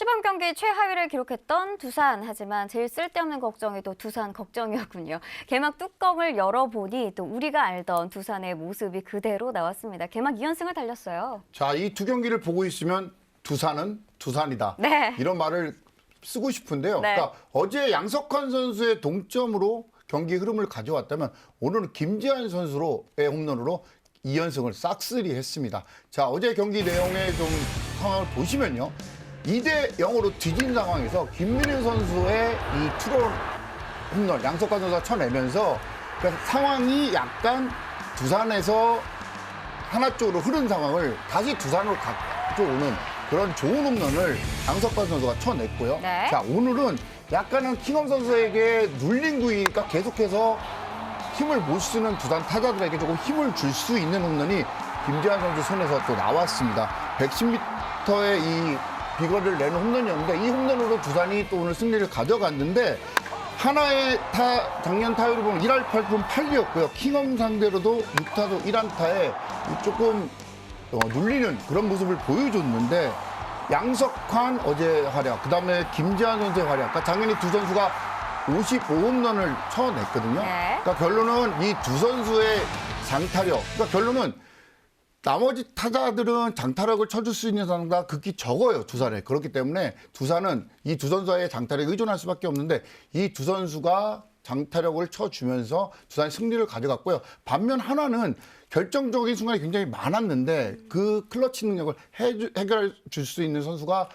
시범 경기 최하위를 기록했던 두산 하지만 제일 쓸데없는 걱정이 또 두산 걱정이었군요. 개막 뚜껑을 열어보니 또 우리가 알던 두산의 모습이 그대로 나왔습니다. 개막 2연승을 달렸어요. 자, 이 두 경기를 보고 있으면 두산은 두산이다. 네. 이런 말을 쓰고 싶은데요. 네. 그러니까 어제 양석환 선수의 동점으로 경기 흐름을 가져왔다면 오늘은 김재환 선수로의 홈런으로 2연승을 싹쓸이 했습니다. 자, 어제 경기 내용의 좀 상황을 보시면요. 2대 0으로 뒤진 상황에서 김민희 선수의 이 투런 홈런 양석환 선수가 쳐내면서 그러니까 상황이 약간 두산에서 하나 쪽으로 흐른 상황을 다시 두산으로 가져오는 그런 좋은 홈런을 양석환 선수가 쳐냈고요. 네. 자 오늘은 약간은 킹엄 선수에게 눌린 구위니까 계속해서 힘을 못 쓰는 두산 타자들에게 조금 힘을 줄 수 있는 홈런이 김재환 선수 손에서 또 나왔습니다. 110m의 이 비거리를 내는 홈런이었는데 이 홈런으로 두산이 또 오늘 승리를 가져갔는데 하나의 타, 작년 타율을 보면 1할 8푼 8리였고요. 킹엄 상대로도 6타도 1안타에 조금 어, 눌리는 그런 모습을 보여줬는데 양석환 어제 활약, 그 다음에 김재환 선수의 활약. 그러니까 작년에 두 선수가 55홈런을 쳐냈거든요. 네. 그러니까 결론은 이 두 선수의 장타력. 그러니까 결론은 나머지 타자들은 장타력을 쳐줄 수 있는 선수가 극히 적어요 두산에 그렇기 때문에 두산은 이 두 선수의 장타력에 의존할 수밖에 없는데 이 두 선수가 장타력을 쳐주면서 두산이 승리를 가져갔고요 반면 하나는 결정적인 순간이 굉장히 많았는데 그 클러치 능력을 해주- 해결해 줄 수 있는 선수가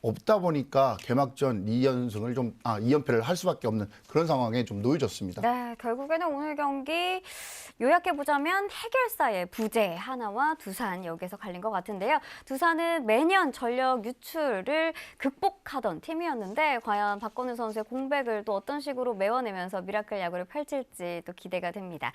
없다 보니까 개막전 2연승을 좀, 아, 2연패를 할 수밖에 없는 그런 상황에 좀 놓여졌습니다. 네, 결국에는 오늘 경기 요약해 보자면 해결사의 부재 하나와 두산 여기서 갈린 것 같은데요. 두산은 매년 전력 유출을 극복하던 팀이었는데 과연 박건우 선수의 공백을 또 어떤 식으로 메워내면서 미라클 야구를 펼칠지 또 기대가 됩니다.